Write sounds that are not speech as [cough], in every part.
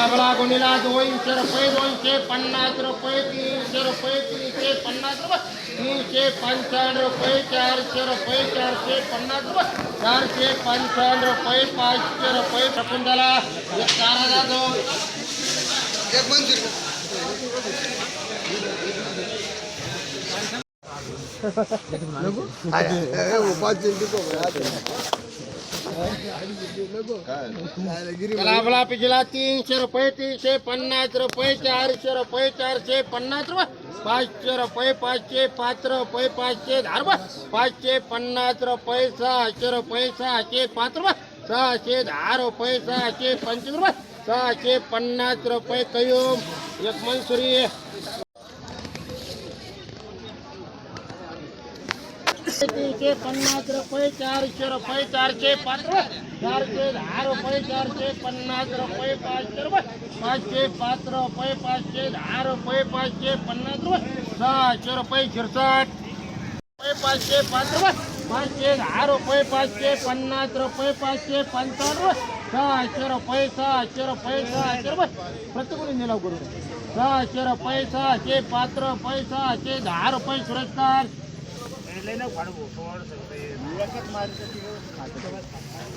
गुलाबला गुणीला दोनशे रुपये दोनशे पन्नास रुपये तीनशे रुपये तीनशे पन्नास रुपये तीनशे पंचावन्न रुपये चारशे रुपये चारशे पन्नास रुपये चारशे पंचावन्न रुपये पाचशे रुपये शकुंतला एक चार हजार दोन एक मंजूर गुलाबला पिजला तीनशे रुपये तीनशे पन्नास रुपये चारशे रुपये चारशे पन्नास रुपये. पाचशे रुपये पाचशे पाच रुपये पाचशे दहा रुपये. पाचशे पन्नास रुपये सहाशे रुपये सहाशे पाच रुपये. सहाशे दहा रुपये सहाशे पंचवीस रुपये. सहाशे पन्नास रुपये कयूम. एक मंसुरी तीनशे पन्नास रुपये चारशे रुपये चारशे पाच चारशे दहा रुपये चारशे पन्नास रुपये पाचशे रुपये पाचशे पाच रुपये पाचशे दहा रुपये पाचशे पन्नास रुपये सहाशे रुपये शिरसाठ रुपये पाचशे पाच रुपये पाचशे दहा रुपये पाचशे पन्नास रुपये पाचशे पंचावन्न रुपये सहाशे रुपये सहाशे रुपये सहाशे रुपये प्रत्येक निलाव करू सहाशे रुपये सहाशे पाच रुपये सहाशे दहा रुपये सुरक्षकार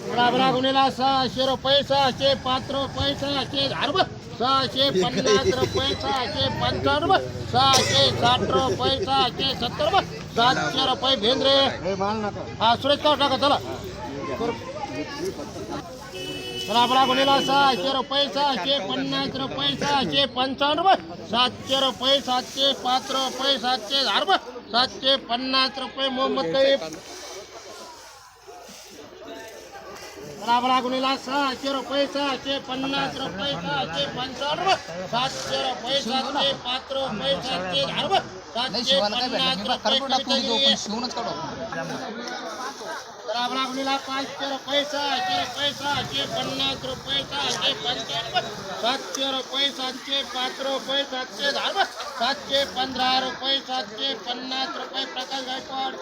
बराबरा गुन्हेला सहाशे रुपये सहाशे पाच रुपये सहाशे दहा रुपये सहाशे [laughs] पन्नास रुपये सहाशे पंचावन्न रुपये सहाशे साठ रुपये सहाशे सत्तर रुपये सातशे रुपये भेंद्रे. हा सुरेश का टाका चला. बराबरा गुन्हेला सहाशे रुपये सहाशे पन्नास रुपये सहाशे पंचावन्न रुपये सातशे रुपये सातशे पाच रुपये सातशे दहा रुपये सातशे पन्नास रुपये मोहम्मद कईब बराबरा गुन्हेला सहाशे रुपये सहाशे पन्नास रुपये सहाशे पंचावन्न रुपये सातशे रुपये सातशे पाच रुपये सातशे दहा रुपये सातशे पन्नास रुपये शिवूनच काढू बराबरा पाचशे रुपयेचा सहाशे रुपये सहाशे पन्नास रुपयेचा सहाशे पंचावन्न सातशे रुपये सातशे पाच रुपये सातशे दहा सातशे पंधरा रुपये सातशे पन्नास रुपये प्रकाश गायकवाड.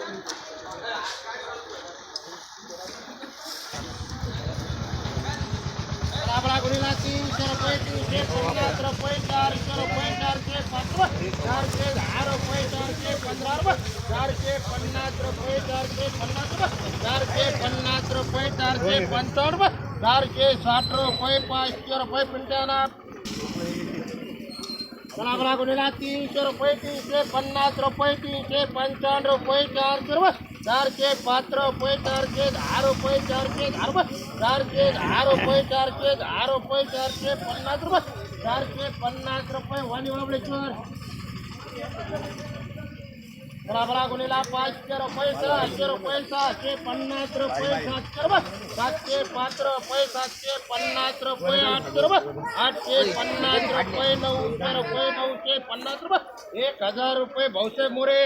बराबरा गुन्हेला तीनशे रुपये तीनशे पन्नास रुपये चारशे रुपये चारशे पाच चारशे दहा रुपये चारशे पंधरा रुपये चारशे पन्नास रुपये चारशे पन्नास रुपये चारशे पंचावन्न रुपये चारशे साठ रुपये पाचशे रुपये पिंट्याना बराबरा गुन्हेला तीनशे रुपये तीनशे पन्नास रुपये तीनशे पंचावन्न रुपये चारशे रुपये चारशे पाच रुपये चारशे दहा रुपये चारशे दहा रुपये चारशे दहा रुपये चारशे दहा रुपये चारशे पन्नास रुपये चारशे पन्नास रुपये वाणी महाबळेश्वर बराबरा गुन्हेला पाचशे रुपये सहाशे रुपये सहाशे पन्नास रुपये सातशे रुपये सातशे पाच रुपये सातशे पन्नास रुपये आठशे रुपये आठशे पन्नास रुपये नऊशे रुपये नऊशे पन्नास रुपये एक हजार रुपये भाऊसाहेब मोरे.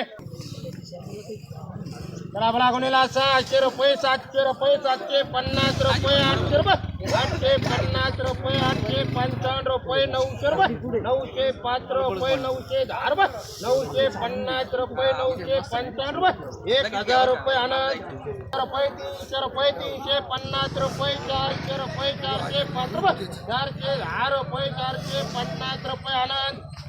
बराबरा गुन्हेला सहाशे रुपये सातशे रुपये सातशे पन्नास रुपये आठशे रुपये. आठशे पन्नास रुपये आठशे पंचावन्न रुपये नऊशे रुपये. नऊशे पाच रुपये नऊशे दहा रुपये. नऊशे पन्नास रुपये नऊशे पंचावन्न रुपये. एक हजार रुपये आनंद रुपये तीनशे रुपये तीनशे पन्नास रुपये चारशे रुपये चारशे पाच रुपये. चारशे दहा रुपये चारशे पन्नास रुपये आनंद